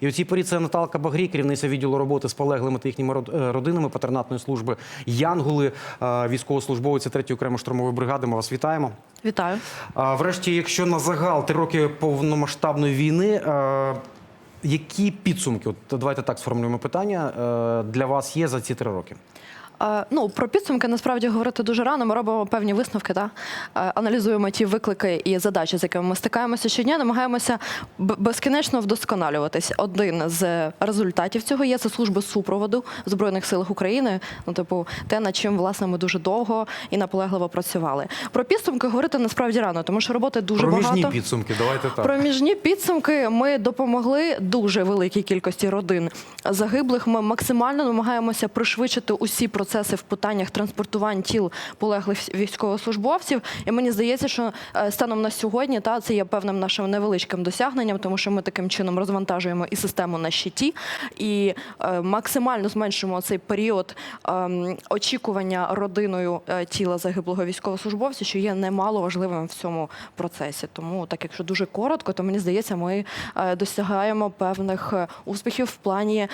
І у цій порі це Наталка Багрій, керівниця відділу роботи з полеглими та їхніми е, родинами патернатної служби Янгули, військовослужбовця 3-ї окремої штурмової бригади. Ми вас вітаємо. Вітаю. Врешті, якщо на загал три роки повномасштабної війни, е, які підсумки, от давайте так сформулюємо питання, е, для вас є за ці три роки? Ну про підсумки насправді говорити дуже рано. Ми робимо певні висновки, та аналізуємо ті виклики і задачі, з якими ми стикаємося щодня. Намагаємося безкінечно вдосконалюватись. Один з результатів цього є це служби супроводу в збройних силах України. Ну, типу, те, над чим власне ми дуже довго і наполегливо працювали. Про підсумки говорити насправді рано, тому що роботи дуже Проміжні багато. підсумки, давайте так. Проміжні підсумки ми допомогли дуже великій кількості родин загиблих. Ми максимально намагаємося пришвидшити усі процеси в питаннях транспортувань тіл полеглих військовослужбовців. І мені здається, що е, станом на сьогодні та це є певним нашим невеличким досягненням, тому що ми таким чином розвантажуємо і систему на щиті, і е, максимально зменшуємо цей період ем, очікування родиною е, тіла загиблого військовослужбовця, що є немало важливим в цьому процесі. Тому, так якщо дуже коротко, то мені здається, ми досягаємо певних успіхів в плані е,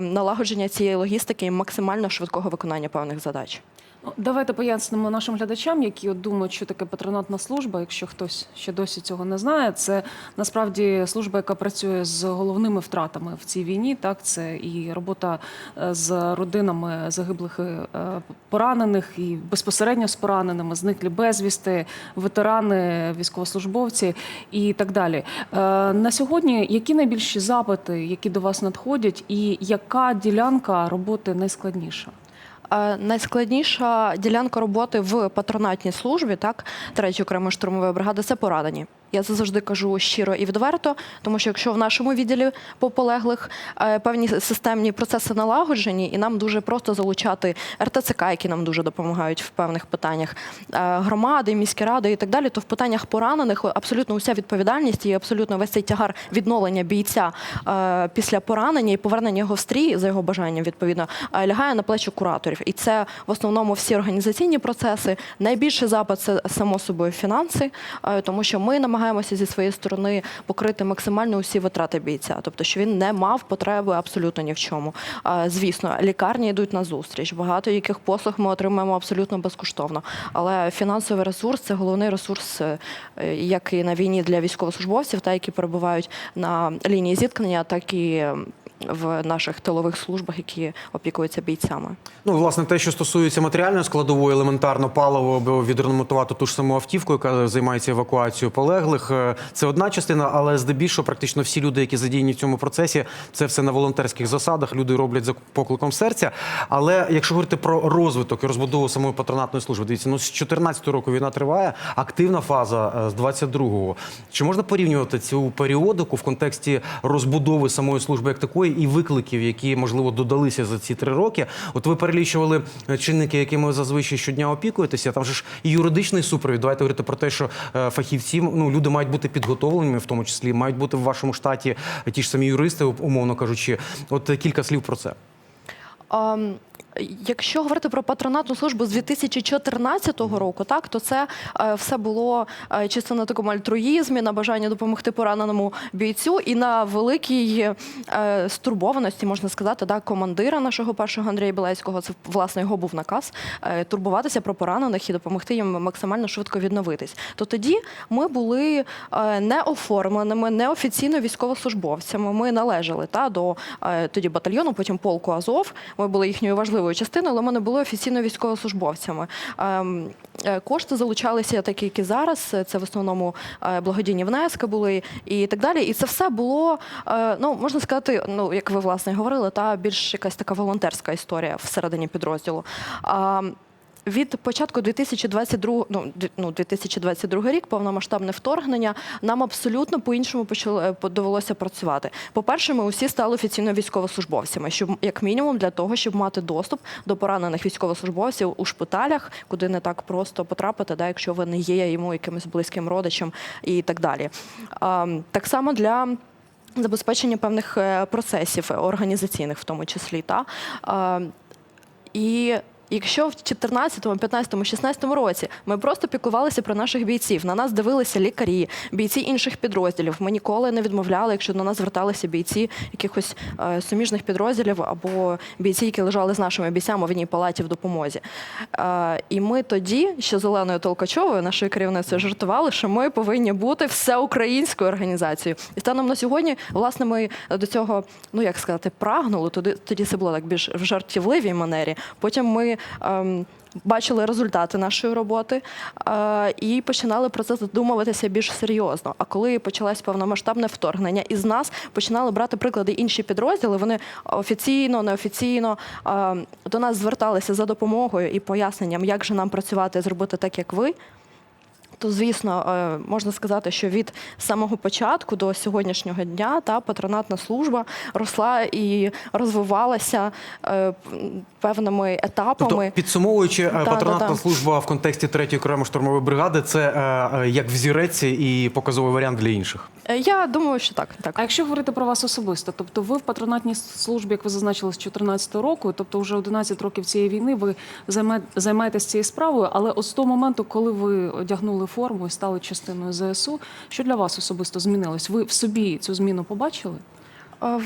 налагодження цієї логістики і максимально швидкого виконання певних задач. Ну, Давайте пояснимо нашим глядачам, які от думають, що таке патронатна служба. Якщо хтось ще досі цього не знає, це насправді служба, яка працює з головними втратами в цій війні. Так, це і робота е, з родинами загиблих е, поранених, і безпосередньо з пораненими, зниклі безвісти, ветерани, військовослужбовці і так далі. Е, На сьогодні які найбільші запити, які до вас надходять, і яка ділянка роботи найскладніша? Е, Найскладніша ділянка роботи в патронатній службі, так, третьої окремої штурмової бригади, це поранені. Я це завжди кажу щиро і відверто, тому що якщо в нашому відділі по полеглих е, певні системні процеси налагоджені, і нам дуже просто залучати РТЦК, які нам дуже допомагають в певних питаннях, е, громади, міські ради і так далі, то в питаннях поранених абсолютно уся відповідальність і абсолютно весь цей тягар відновлення бійця е, після поранення і повернення його в стрій за його бажанням, відповідно, лягає на плечі кураторів. І це в основному всі організаційні процеси. Найбільший запит це само собою фінанси, тому що ми намагаємося зі своєї сторони покрити максимально усі витрати бійця, тобто що він не мав потреби абсолютно ні в чому. Звісно, лікарні йдуть на зустріч. Багато яких послуг ми отримуємо абсолютно безкоштовно. Але фінансовий ресурс це головний ресурс, е, як і на війні для військовослужбовців, та які перебувають на лінії зіткнення, так і в наших тилових службах, які опікуються бійцями. Ну, власне, те, що стосується матеріальної складової, елементарно паливо, аби відремонтувати ту ж саму автівку, яка займається евакуацією полеглих. е, Це одна частина, але здебільшого практично всі люди, які задіяні в цьому процесі, це все на волонтерських засадах. Люди роблять за покликом серця. Але якщо говорити про розвиток і розбудову самої патронатної служби, дивіться, ну з 14 року війна триває, активна фаза е, з 22-го. Чи можна порівнювати цю періодику в контексті розбудови самої служби як такої і викликів, які можливо додалися за ці три роки? От ви перелічували е, чинники, якими ви зазвичай щодня опікуєтеся. Там же ж і юридичний супровід. Давайте говорити про те, що е, фахівці, ну люди мають бути підготовленими, в тому числі мають бути в вашому штаті ті ж самі юристи, умовно кажучи. От кілька слів про це. Якщо говорити про патронатну службу з 2014 року, так то це е, все було е, чисто на такому альтруїзмі, на бажанні допомогти пораненому бійцю і на великій е, стурбованості, можна сказати, так, командира нашого першого Андрія Білецького. Це власне його був наказ турбуватися про поранених і допомогти їм максимально швидко відновитись. То тоді ми були е, неоформленими, неофіційно військовослужбовцями. Ми належали та до тоді батальйону, потім полку Азов. Ми були їхньою важливою частиною, але ми не були офіційно військовослужбовцями. Ем, е, Кошти залучалися такі, як і зараз. Це в основному е, благодійні внески були і так далі. І це все було, е, ну можна сказати, ну як ви власне говорили, та більш якась така волонтерська історія всередині підрозділу. Від початку 2022, ну, д- ну, 2022 рік, повномасштабне вторгнення, нам абсолютно почало е, по- довелося працювати. По-перше, ми усі стали офіційно військовослужбовцями, щоб як мінімум для того, щоб мати доступ до поранених військовослужбовців у шпиталях, куди не так просто потрапити, да, якщо ви не є йому якимось близьким родичем і так далі. А, так само для забезпечення певних е, процесів організаційних, в тому числі. Та? І якщо в 14, 15, 16 році ми просто піклувалися про наших бійців, на нас дивилися лікарі, бійці інших підрозділів. Ми ніколи не відмовляли, якщо до нас зверталися бійці якихось е, суміжних підрозділів або бійці, які лежали з нашими бійцями в одній палаті в допомозі. Е, і ми тоді, ще з Оленою Толкачовою, нашою керівницею, жартували, що ми повинні бути всеукраїнською організацією. І станом на сьогодні, власне, ми до цього, ну як сказати, прагнули. Тоді, тоді це було так більш в жартівливій манері. Потім ми. Ем, Бачили результати нашої роботи е, і починали про це задумуватися більш серйозно. А коли почалось повномасштабне вторгнення, із нас починали брати приклади інші підрозділи. Вони офіційно, неофіційно е, до нас зверталися за допомогою і поясненням, як же нам працювати, зробити так, як ви то звісно е, можна сказати, що від самого початку до сьогоднішнього дня та патронатна служба росла і розвивалася е, певними етапами. Тобто, підсумовуючи, е, Да, патронатна да, да. служба в контексті третьої окремої штурмової бригади це е, е, як взірець і показовий варіант для інших. Е, Я думаю, що так. так. А якщо говорити про вас особисто, тобто ви в патронатній службі, як ви зазначили, з 2014 року, тобто вже 11 років цієї війни, ви займе- займаєтесь цією справою, але от з того моменту, коли ви одягнули форму і стали частиною ЗСУ, що для вас особисто змінилось? Ви в собі цю зміну побачили?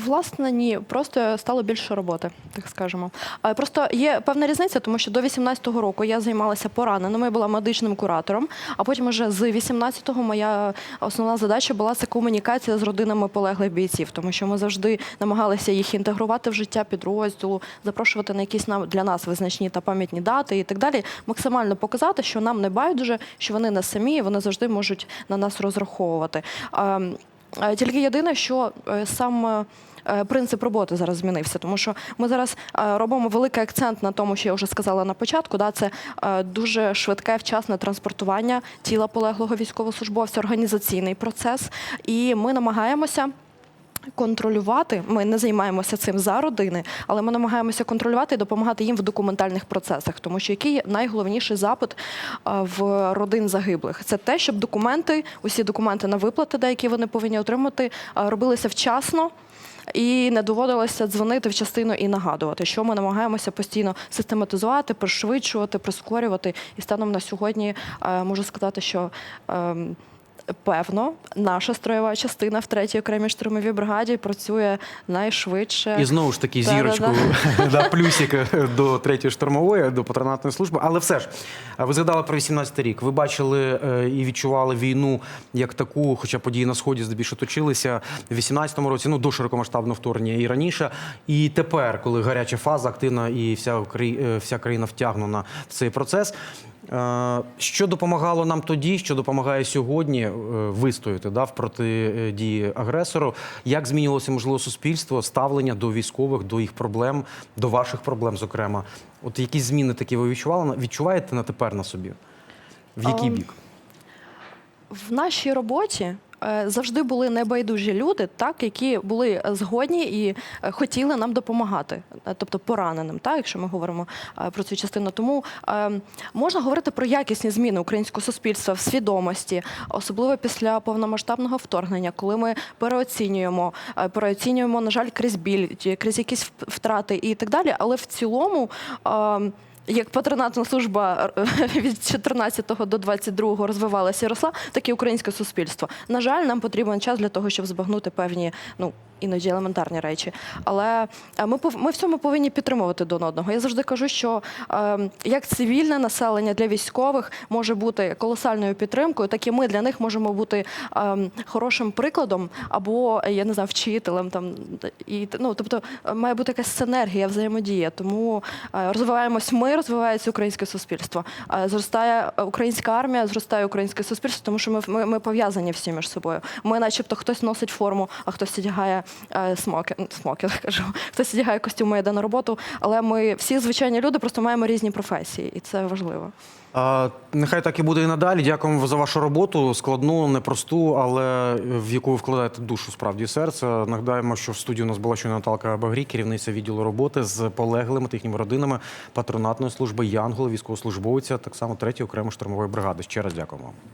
Власне, ні, просто стало більше роботи, так скажемо. Просто є певна різниця, тому що до 18-го року я займалася пораненими, я була медичним куратором. А потім уже з 18-го моя основна задача була це комунікація з родинами полеглих бійців, тому що ми завжди намагалися їх інтегрувати в життя підрозділу, запрошувати на якісь нам для нас визначні та пам'ятні дати і так далі. Максимально показати, що нам не байдуже, що вони не самі, вони завжди можуть на нас розраховувати. Е, Тільки єдине, що е, сам е, принцип роботи зараз змінився, тому що ми зараз робимо великий акцент на тому, що я вже сказала на початку. Да, це дуже швидке, вчасне транспортування тіла полеглого військовослужбовця, організаційний процес, і ми намагаємося. Контролювати, ми не займаємося цим за родини, але ми намагаємося контролювати і допомагати їм в документальних процесах, тому що який найголовніший запит в родин загиблих це те, щоб документи, усі документи на виплати, деякі вони повинні отримати, робилися вчасно. І не доводилося дзвонити в частину і нагадувати, що ми намагаємося постійно систематизувати, пришвидшувати, прискорювати. І станом на сьогодні можу сказати, що ем, певно наша строєва частина в третій окремій штурмовій бригаді працює найшвидше. І знову ж таки зірочку, да, плюсик е, до третьої штурмової, до патронатної служби. Але все ж, ви згадали про 18 рік. Ви бачили е, і відчували війну як таку, хоча події на сході здебільшого точилися в 18-му році, ну до широкомасштабного вторгнення і раніше. І тепер, коли гаряча фаза активна і вся е, вся країна втягнена в цей процес. Е, Що допомагало нам тоді, що допомагає сьогодні е, вистояти да, в протидії агресору? Як змінювалося можливо суспільство, ставлення до військових, до їх проблем, до ваших проблем, зокрема? От які зміни такі ви відчували відчуваєте на тепер на собі? В який Ем, бік? В нашій роботі завжди були небайдужі люди, так які були згодні і е, хотіли нам допомагати, е, тобто пораненим, так, якщо ми говоримо е, про цю частину. Тому е, можна говорити про якісні зміни українського суспільства в свідомості, особливо після повномасштабного вторгнення, коли ми переоцінюємо, е, переоцінюємо, на жаль, крізь біль, крізь якісь втрати і так далі. Але в цілому. Як патронатна служба е, від 14 до 22 розвивалася і росла, так і українське суспільство. На жаль, нам потрібен час для того, щоб збагнути певні, ну іноді елементарні речі. Але е, ми ми в цьому повинні підтримувати один одного. Я завжди кажу, що е, як цивільне населення для військових може бути колосальною підтримкою, так і ми для них можемо бути е, хорошим прикладом або я не знаю, вчителем там і ну тобто е, має бути якась синергія, взаємодія. Тому е, розвиваємось ми, розвивається українське суспільство. Е, Зростає українська армія, зростає українське суспільство, тому що ми, ми, ми пов'язані всі між собою. Ми, начебто, хтось носить форму, а хтось одягає е, смоки, смоки, кажу, хтось одягає костюми, йде на роботу. Але ми всі звичайні люди, просто маємо різні професії, і це важливо. Нехай так і буде і надалі. Дякуємо за вашу роботу, складну, непросту, але в яку ви вкладаєте душу справді серце. Нагадаємо, що в студії у нас була щойно Наталка Багрій, керівниця відділу роботи з полеглими та їхніми родинами патронатної служби Янгола, військовослужбовця, так само третьої окремої штурмової бригади. Ще раз дякуємо.